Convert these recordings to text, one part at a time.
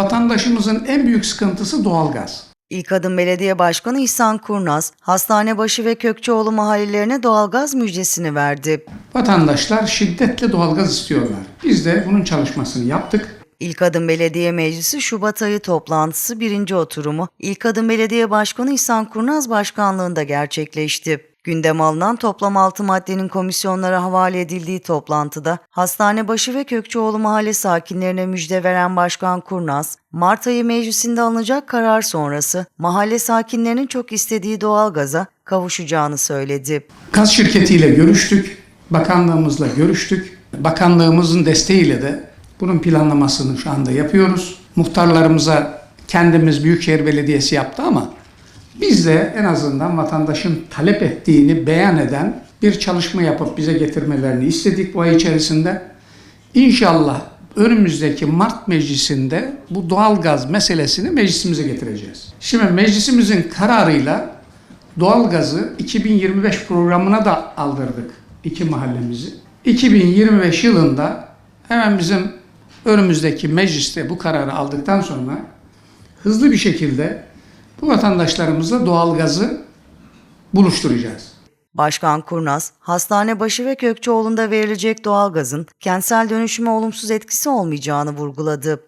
Vatandaşımızın en büyük sıkıntısı doğalgaz. İlk Adım Belediye Başkanı İhsan Kurnaz, Hastanebaşı ve Kökçeoğlu mahallelerine doğalgaz müjdesini verdi. Vatandaşlar şiddetle doğalgaz istiyorlar. Biz de bunun çalışmasını yaptık. İlk Adım Belediye Meclisi Şubat ayı toplantısı birinci oturumu İlk Adım Belediye Başkanı İhsan Kurnaz başkanlığında gerçekleşti. Gündem alınan toplam 6 maddenin komisyonlara havale edildiği toplantıda Hastanebaşı ve Kökçeoğlu mahalle sakinlerine müjde veren Başkan Kurnaz, Mart ayı meclisinde alınacak karar sonrası mahalle sakinlerinin çok istediği doğalgaza kavuşacağını söyledi. Gaz şirketiyle görüştük. Bakanlığımızla görüştük. Bakanlığımızın desteğiyle de bunun planlamasını şu anda yapıyoruz. Muhtarlarımıza kendimiz Büyükşehir Belediyesi yaptı ama biz de en azından vatandaşın talep ettiğini beyan eden bir çalışma yapıp bize getirmelerini istedik bu ay içerisinde. İnşallah önümüzdeki Mart meclisinde bu doğalgaz meselesini meclisimize getireceğiz. Şimdi meclisimizin kararıyla doğalgazı 2025 programına da aldırdık iki mahallemizi. 2025 yılında hemen bizim önümüzdeki mecliste bu kararı aldıktan sonra hızlı bir şekilde bu vatandaşlarımızla doğalgazı buluşturacağız. Başkan Kurnaz, Hastanebaşı ve Kökçeoğlu'nda verilecek doğalgazın kentsel dönüşüme olumsuz etkisi olmayacağını vurguladı.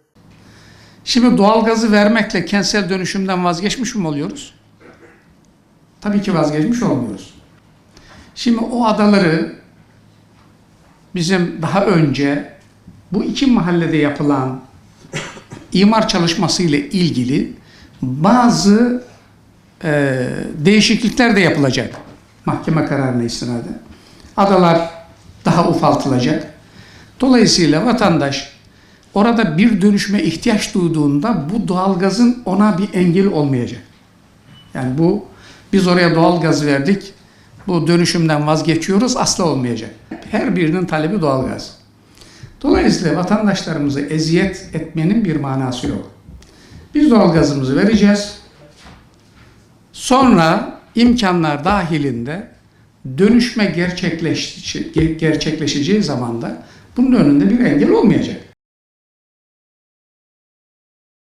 Şimdi doğalgazı vermekle kentsel dönüşümden vazgeçmiş mi oluyoruz? Tabii ki vazgeçmiş olmuyoruz. Şimdi o adaları bizim daha önce bu iki mahallede yapılan imar çalışması ile ilgili bazı e, değişiklikler de yapılacak mahkeme kararına istinaden. Adalar daha ufaltılacak. Dolayısıyla vatandaş orada bir dönüşme ihtiyaç duyduğunda bu doğalgazın ona bir engel olmayacak. Yani bu biz oraya doğalgaz verdik. Bu dönüşümden vazgeçiyoruz asla olmayacak. Her birinin talebi doğalgaz. Dolayısıyla vatandaşlarımızı eziyet etmenin bir manası yok. Biz doğalgazımızı vereceğiz. Sonra imkanlar dahilinde dönüşme gerçekleşeceği, gerçekleşeceği zaman da bunun önünde bir engel olmayacak.